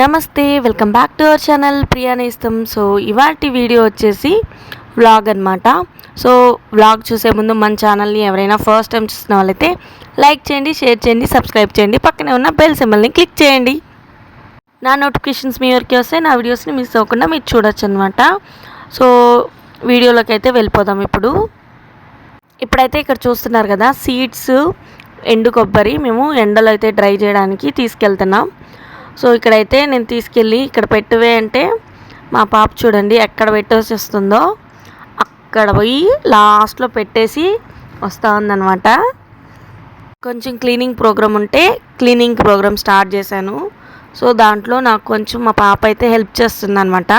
నమస్తే welcome back to our channel Priya Nestham. So ఇవాటి video వచ్చేసి వ్లాగ్ అనమాట సో వ్లాగ్ చూసే ముందు మన ఛానల్ని ఎవరైనా ఫస్ట్ టైం చూసిన వాళ్ళైతే లైక్ చేయండి షేర్ చేయండి సబ్స్క్రైబ్ చేయండి. పక్కనే ఉన్న బెల్ సింబల్ని క్లిక్ చేయండి. నా నోటిఫికేషన్స్ మీ వరకు వస్తే నా వీడియోస్ని మిస్ అవ్వకుండా మీరు చూడొచ్చు అనమాట సో వీడియోలోకి అయితే వెళ్ళిపోదాం ఇప్పుడు. ఇప్పుడైతే ఇక్కడ చూస్తున్నారు కదా సీడ్స్ ఎండు కొబ్బరి మేము ఎండలో అయితే డ్రై చేయడానికి తీసుకెళ్తున్నాం. సో ఇక్కడైతే నేను తీసుకెళ్ళి ఇక్కడ పెట్టువే అంటే మా పాప చూడండి ఎక్కడ పెట్టేసి వస్తుందో అక్కడ పోయి లాస్ట్లో పెట్టేసి వస్తూ ఉందన్నమాట కొంచెం క్లీనింగ్ ప్రోగ్రామ్ ఉంటే క్లీనింగ్ ప్రోగ్రామ్ స్టార్ట్ చేశాను. సో దాంట్లో నాకు కొంచెం మా పాప అయితే హెల్ప్ చేస్తుందన్నమాట.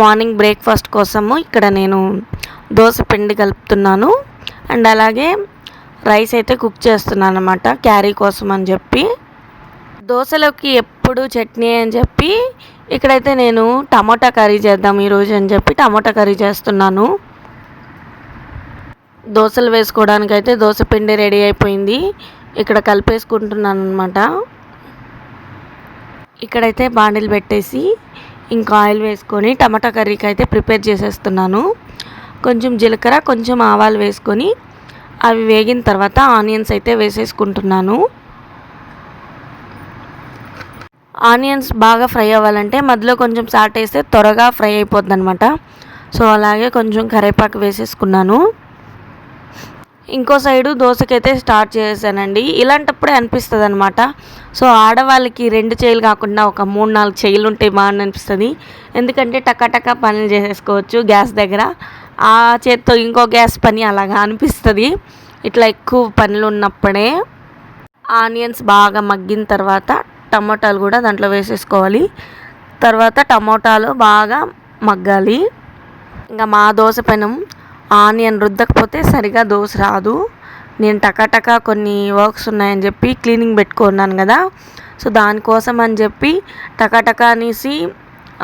మార్నింగ్ బ్రేక్ఫాస్ట్ కోసము ఇక్కడ నేను దోశ పిండి కలుపుతున్నాను. అండ్ అలాగే రైస్ అయితే కుక్ చేస్తున్నాను అనమాట క్యారీ కోసం అని చెప్పి. దోశలోకి ఎప్పుడు చట్నీ అని చెప్పి ఇక్కడైతే నేను టమోటా కర్రీ చేద్దాం ఈరోజు అని చెప్పి టమాటా కర్రీ చేస్తున్నాను. దోశలు వేసుకోవడానికి అయితే దోశ పిండి రెడీ అయిపోయింది. ఇక్కడ కలిపేసుకుంటున్నాను అనమాట ఇక్కడైతే బాండిల్ పెట్టేసి ఇంకా ఆయిల్ వేసుకొని టమాటా కర్రీకి అయితే ప్రిపేర్ చేసేస్తున్నాను. కొంచెం జీలకర్ర కొంచెం ఆవాలు వేసుకొని అవి వేగిన తర్వాత ఆనియన్స్ అయితే వేసేసుకుంటున్నాను. ఆనియన్స్ బాగా ఫ్రై అవ్వాలంటే మధ్యలో కొంచెం సాల్ట్ వేస్తే త్వరగా ఫ్రై అయిపోద్ది అనమాట సో అలాగే కొంచెం కరివేపాకు వేసేసుకున్నాను. ఇంకో సైడు దోశకైతే స్టార్ట్ చేశానండి. ఇలాంటప్పుడే అనిపిస్తుంది అనమాట సో ఆడవాళ్ళకి రెండు చేయిలు కాకుండా ఒక మూడు నాలుగు చేయిలు ఉంటే బాగా అనిపిస్తుంది. ఎందుకంటే టకాటకా పనులు చేసేసుకోవచ్చు గ్యాస్ దగ్గర. ఆ చేత్తో ఇంకో గ్యాస్ పని అలాగా అనిపిస్తుంది. ఇట్లా ఎక్కువ పనులు ఉన్నప్పుడే ఆనియన్స్ బాగా మగ్గిన తర్వాత టమోటాలు కూడా దాంట్లో వేసేసుకోవాలి. తర్వాత టమోటాలు బాగా మగ్గాలి. ఇంకా మా దోశ పెనం ఆనియన్ రుద్దకపోతే సరిగా దోశ రాదు. నేను టకాటకా కొన్ని వర్క్స్ ఉన్నాయని చెప్పి క్లీనింగ్ పెట్టుకున్నాను కదా. సో దానికోసం అని చెప్పి టకాటకా అనేసి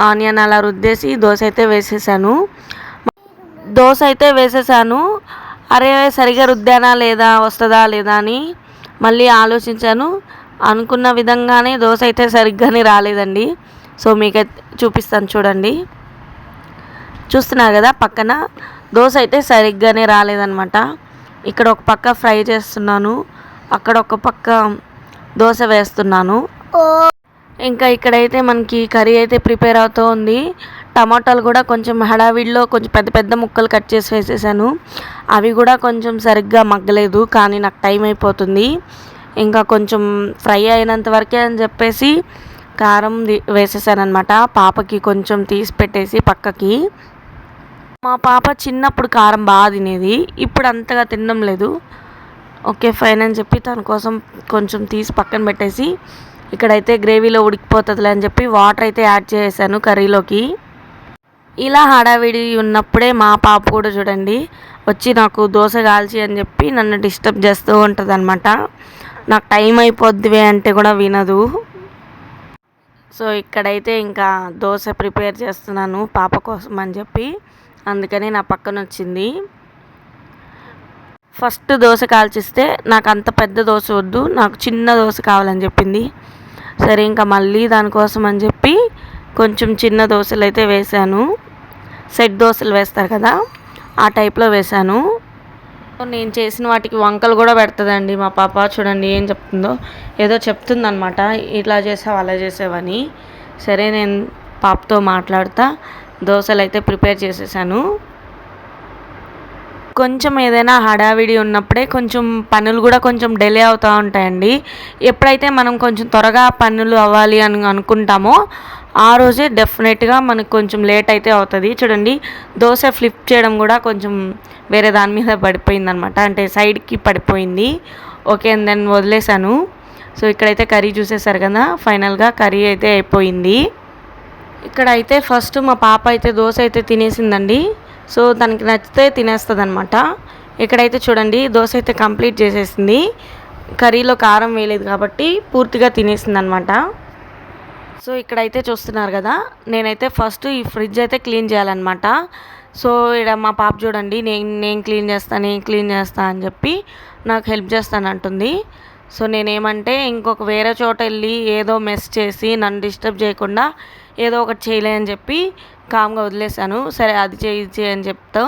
ఆనియన్ అలా రుద్దేసి దోశ అయితే వేసేసాను. దోశ అయితే వేసేసాను. అరే సరిగా రుద్దానా లేదా వస్తుందా లేదా అని మళ్ళీ ఆలోచించాను. అనుకున్న విధంగానే దోశ అయితే సరిగ్గానే రాలేదండి. సో మీకు చూపిస్తాను చూడండి. చూస్తున్నారు కదా పక్కన దోశ అయితే సరిగ్గానే రాలేదనమాట ఇక్కడ ఒక పక్క ఫ్రై చేస్తున్నాను. అక్కడ ఒక పక్క దోశ వేస్తున్నాను. ఇంకా ఇక్కడైతే మనకి కర్రీ అయితే ప్రిపేర్ అవుతూ ఉంది. టమాటాలు కూడా కొంచెం హడావిడిలో కొంచెం పెద్ద పెద్ద ముక్కలు కట్ చేసి వేసేసాను. అవి కూడా కొంచెం సరిగ్గా మగ్గలేదు కానీ నాకు టైం అయిపోతుంది. ఇంకా కొంచెం ఫ్రై అయినంత వరకే అని చెప్పేసి కారం వేసేసాను అనమాట పాపకి కొంచెం తీసి పెట్టేసి పక్కకి. మా పాప చిన్నప్పుడు కారం బాగా తినేది. ఇప్పుడు అంతగా తినడం లేదు. ఓకే ఫైన్ అని చెప్పి తన కోసం కొంచెం తీసి పక్కన పెట్టేసి ఇక్కడైతే గ్రేవీలో ఉడికిపోతుందిలే అని చెప్పి వాటర్ అయితే యాడ్ చేశాను కర్రీలోకి. ఇలా హడావిడి ఉన్నప్పుడే మా పాప కూడా చూడండి వచ్చి నాకు దోశ కాల్చి అని చెప్పి నన్ను డిస్టర్బ్ చేస్తూ ఉంటుంది అనమాట నాకు టైం అయిపోద్ది అంటే కూడా వినదు. సో ఇక్కడైతే ఇంకా దోశ ప్రిపేర్ చేస్తున్నాను పాప కోసం అని చెప్పి. అందుకని నా పక్కన వచ్చింది. ఫస్ట్ దోశ కాల్చిస్తే నాకు అంత పెద్ద దోశ వద్దు నాకు చిన్న దోశ కావాలని చెప్పింది. సరే ఇంకా మళ్ళీ దానికోసం అని చెప్పి కొంచెం చిన్న దోశలు అయితే వేశాను. సెట్ దోశలు వేస్తారు కదా ఆ టైప్లో వేశాను. నేను చేసిన వాటికి వంకలు కూడా పెడుతుందండి మా పాప. చూడండి ఏం చెప్తుందో. ఏదో చెప్తుందనమాట ఇట్లా చేసావు అలా చేసావని సరే నేను పాపతో మాట్లాడుతా. దోశలు అయితే ప్రిపేర్ చేసేసాను. కొంచెం ఏదైనా హడావిడి ఉన్నప్పుడే కొంచెం పనులు కూడా కొంచెం డిలే అవుతూ ఉంటాయండి. ఎప్పుడైతే మనం కొంచెం త్వరగా పనులు అవ్వాలి అని అనుకుంటామో ఆ రోజే డెఫినెట్గా మనకు కొంచెం లేట్ అయితే అవుతుంది. చూడండి దోశ ఫ్లిప్ చేయడం కూడా కొంచెం వేరే దాని మీద పడిపోయింది అంటే సైడ్కి పడిపోయింది. ఓకే అండ్ దెన్ వదిలేశాను. సో ఇక్కడైతే కర్రీ చూసేసారు కదా ఫైనల్గా కర్రీ అయితే అయిపోయింది. ఇక్కడ అయితే ఫస్ట్ మా పాప అయితే దోశ అయితే తినేసిందండి. సో తనకి నచ్చితే తినేస్తుంది అనమాట ఇక్కడైతే చూడండి దోశ అయితే కంప్లీట్ చేసేసింది. కర్రీలో కారం వేయలేదు కాబట్టి పూర్తిగా తినేసింది అనమాట సో ఇక్కడైతే చూస్తున్నారు కదా నేనైతే ఫస్ట్ ఈ ఫ్రిడ్జ్ అయితే క్లీన్ చేయాలన్నమాట. సో ఇక్కడ మా పాప చూడండి నేను నేను క్లీన్ చేస్తాను నేను క్లీన్ చేస్తాను అని చెప్పి నాకు హెల్ప్ చేస్తాను అంటుంది సో నేనేమంటే ఇంకొక వేరే చోట వెళ్ళి ఏదో మెస్ చేసి నన్ను డిస్టర్బ్ చేయకుండా ఏదో ఒకటి చేయలే అని చెప్పి కామ్గా వదిలేశాను. సరే అది చేయి ఇది చేయి అని చెప్తా.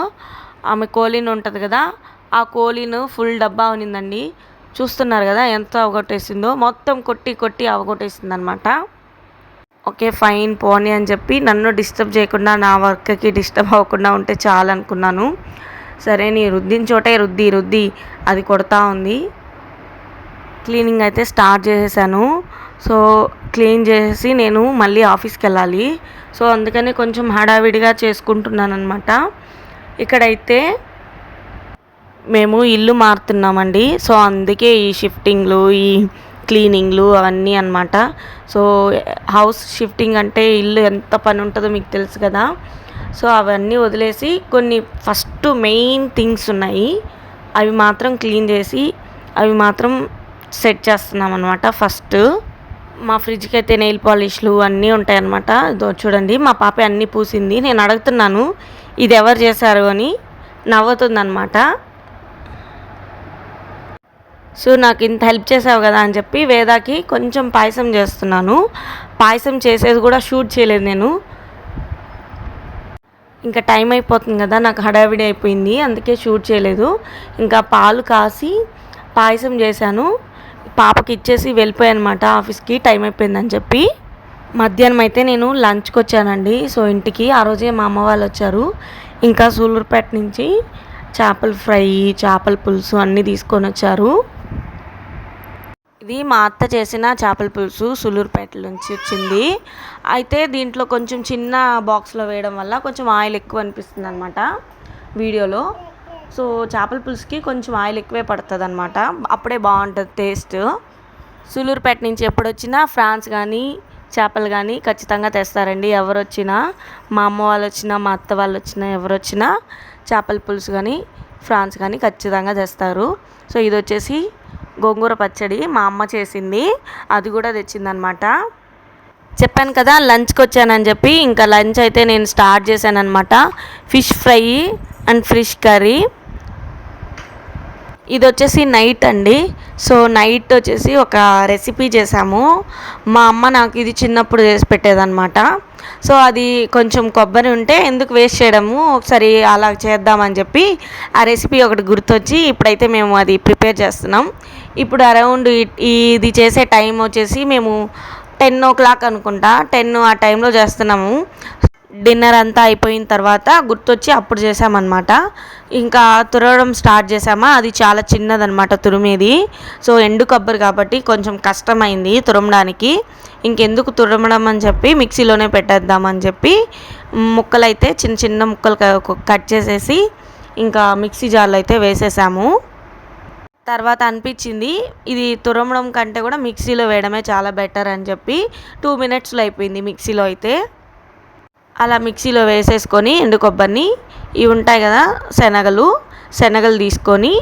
ఆమె కోలిన్ ఉంటుంది కదా ఆ కోలిన్ ఫుల్ డబ్బా ఉన్నిందండి చూస్తున్నారు కదా ఎంత అవగొట్టేసిందో. మొత్తం కొట్టి కొట్టి అవగొట్టేసింది అనమాట ఓకే ఫైన్ పోనీ అని చెప్పి నన్ను డిస్టర్బ్ చేయకుండా నా వర్క్కి డిస్టర్బ్ అవ్వకుండా ఉంటే చాలు అనుకున్నాను సరే నీ రుద్దిన చోటే రుద్ది రుద్ది అది కొడతా ఉంది. క్లీనింగ్ అయితే స్టార్ట్ చేసేసాను. సో క్లీన్ చేసి నేను మళ్ళీ ఆఫీస్కి వెళ్ళాలి సో అందుకని కొంచెం హడావిడిగా చేసుకుంటున్నాను అనమాట ఇక్కడైతే మేము ఇల్లు మారుతున్నామండి. సో అందుకే ఈ షిఫ్టింగ్లు ఈ క్లీనింగ్లు అవన్నీ అనమాట సో హౌస్ షిఫ్టింగ్ అంటే ఇల్లు ఎంత పని ఉంటుందో మీకు తెలుసు కదా. సో అవన్నీ వదిలేసి కొన్ని ఫస్ట్ మెయిన్ థింగ్స్ ఉన్నాయి. అవి మాత్రం క్లీన్ చేసి అవి మాత్రం సెట్ చేస్తున్నాం అనమాట ఫస్ట్ మా ఫ్రిడ్జ్కి అయితే నెయిల్ పాలిష్లు అన్నీ ఉంటాయన్నమాట. ఇదో చూడండి మా పాప అన్నీ పూసింది. నేను అడుగుతున్నాను ఇది ఎవరు చేశారు? అని నవ్వుతుందన్నమాట. సో నాకు ఇంత హెల్ప్ చేసావు కదా అని చెప్పి వేదాకి కొంచెం పాయసం చేస్తున్నాను. పాయసం చేసేది కూడా షూట్ చేయలేదు నేను. ఇంకా టైం అయిపోతుంది కదా నాకు హడావిడి అయిపోయింది అందుకే షూట్ చేయలేదు. ఇంకా పాలు కాసి పాయసం చేశాను. పాపకి ఇచ్చేసి వెళ్ళిపోయాను అనమాట ఆఫీస్కి టైం అయిపోయిందని చెప్పి. మధ్యాహ్నం అయితే నేను లంచ్కి వచ్చానండి. సో ఇంటికి ఆ రోజే మా అమ్మ వాళ్ళు వచ్చారు. ఇంకా సూలూరుపేట నుంచి చేపల ఫ్రై చేపల పులుసు అన్నీ తీసుకొని వచ్చారు. ఇది మా అత్త చేసిన చేపల పులుసు సులూరుపేట నుంచి వచ్చింది. అయితే దీంట్లో కొంచెం చిన్న బాక్స్లో వేయడం వల్ల కొంచెం ఆయిల్ ఎక్కువ అనిపిస్తుంది అనమాట వీడియోలో. సో చేపల పులుసుకి కొంచెం ఆయిల్ ఎక్కువే పడుతుంది అనమాట అప్పుడే బాగుంటుంది టేస్ట్. సులూరుపేట నుంచి ఎప్పుడు వచ్చినా ఫ్రాన్స్ కానీ చేపలు కానీ ఖచ్చితంగా తెస్తారండి. ఎవరు వచ్చినా మా అమ్మ వాళ్ళు వచ్చినా మా అత్త వాళ్ళు వచ్చినా ఎవరు వచ్చినా చేపల పులుసు కానీ ఫ్రాన్స్ కానీ ఖచ్చితంగా తెస్తారు. సో ఇది వచ్చేసి గోంగూర పచ్చడి మా అమ్మ చేసింది. అది కూడా తెచ్చిందనమాట చెప్పాను కదా లంచ్కి వచ్చానని చెప్పి ఇంకా లంచ్ అయితే నేను start చేశానమాట fish fry and fish curry. ఇది వచ్చేసి నైట్ అండి. సో నైట్ వచ్చేసి ఒక రెసిపీ చేసాము. మా అమ్మ నాకు ఇది చిన్నప్పుడు చేసి పెట్టేదన్నమాట. సో అది కొంచెం కొబ్బరి ఉంటే ఎందుకు వేస్ట్ చేయడము ఒకసారి అలా చేద్దామని చెప్పి ఆ రెసిపీ ఒకటి గుర్తొచ్చి ఇప్పుడైతే మేము అది ప్రిపేర్ చేస్తున్నాం. ఇప్పుడు అరౌండ్ ఇది చేసే టైం వచ్చేసి మేము టెన్ ఓ క్లాక్ అనుకుంటా టెన్ ఆ టైంలో చేస్తున్నాము. డిన్నర్ అంతా అయిపోయిన తర్వాత గుర్తొచ్చి అప్పుడు చేసామన్నమాట. ఇంకా తురవడం స్టార్ట్ చేసామా? అది చాలా చిన్నదనమాట తురిమేది. సో ఎండు కొబ్బరి కాబట్టి కొంచెం కష్టమైంది తురమడానికి. ఇంకెందుకు తురమడం అని చెప్పి మిక్సీలోనే పెట్టేద్దామని చెప్పి ముక్కలు అయితే చిన్న చిన్న ముక్కలు కట్ చేసేసి ఇంకా మిక్సీ జార్లో అయితే వేసేసాము. తర్వాత అనిపించింది ఇది తురమడం కంటే కూడా మిక్సీలో వేయడమే చాలా బెటర్ అని చెప్పి టూ మినిట్స్లో అయిపోయింది మిక్సీలో అయితే. అలా మిక్సీలో వేసేసుకొని ఎండు కొబ్బరిని ఇవి ఉంటాయి కదా శనగలు శనగలు తీసుకొని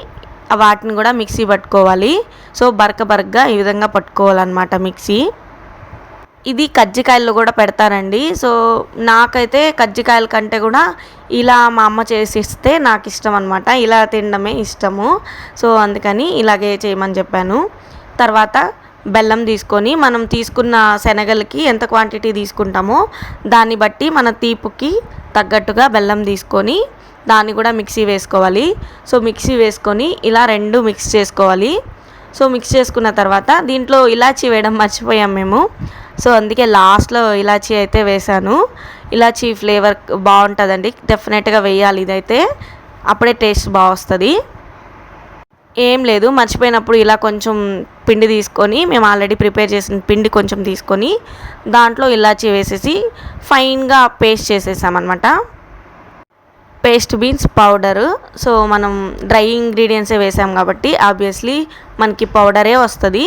వాటిని కూడా మిక్సీ పట్టుకోవాలి. సో బరక బరకగా ఈ విధంగా పట్టుకోవాలన్నమాట మిక్సీ. ఇది కజ్జికాయల్లో కూడా పెడతారండి సో నాకైతే కజ్జికాయల కంటే కూడా ఇలా మా అమ్మ చేసి ఇస్తే నాకు ఇష్టం అనమాట ఇలా తినడమే ఇష్టము. సో అందుకని ఇలాగే చేయమని చెప్పాను. తర్వాత బెల్లం తీసుకొని మనం తీసుకున్న శనగలకి ఎంత క్వాంటిటీ తీసుకుంటామో దాన్ని బట్టి మన తీపుకి తగ్గట్టుగా బెల్లం తీసుకొని దాన్ని కూడా మిక్సీ వేసుకోవాలి. సో మిక్సీ వేసుకొని ఇలా రెండు మిక్స్ చేసుకోవాలి. సో మిక్స్ చేసుకున్న తర్వాత దీంట్లో ఇలాచీ వేయడం మర్చిపోయాం మేము. సో అందుకే లాస్ట్లో ఇలాచీ అయితే వేసాను ఇలాచీ ఫ్లేవర్ బాగుంటుందండి. డెఫినెట్గా వేయాలి ఇదైతే. అప్పుడే టేస్ట్ బాగా వస్తుంది ఏం లేదు. మర్చిపోయినప్పుడు ఇలా కొంచెం పిండి తీసుకొని మేము ఆల్రెడీ ప్రిపేర్ చేసిన పిండి కొంచెం తీసుకొని దాంట్లో ఇలాచి వేసేసి ఫైన్గా paste చేసేసామన్నమాట. Paste beans powder. So మనం డ్రై ఇంగ్రీడియంట్సే వేసాం కాబట్టి ఆబ్వియస్లీ మనకి పౌడరే వస్తుంది.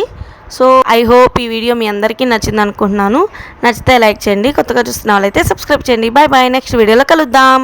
సో ఐ హోప్ ఈ వీడియో మీ అందరికీ నచ్చింది అనుకుంటున్నాను. నచ్చితే లైక్ చేయండి. కొత్తగా చూస్తున్న వాళ్ళైతే సబ్స్క్రైబ్ చేయండి. బాయ్ బాయ్ నెక్స్ట్ వీడియోలో కలుద్దాం.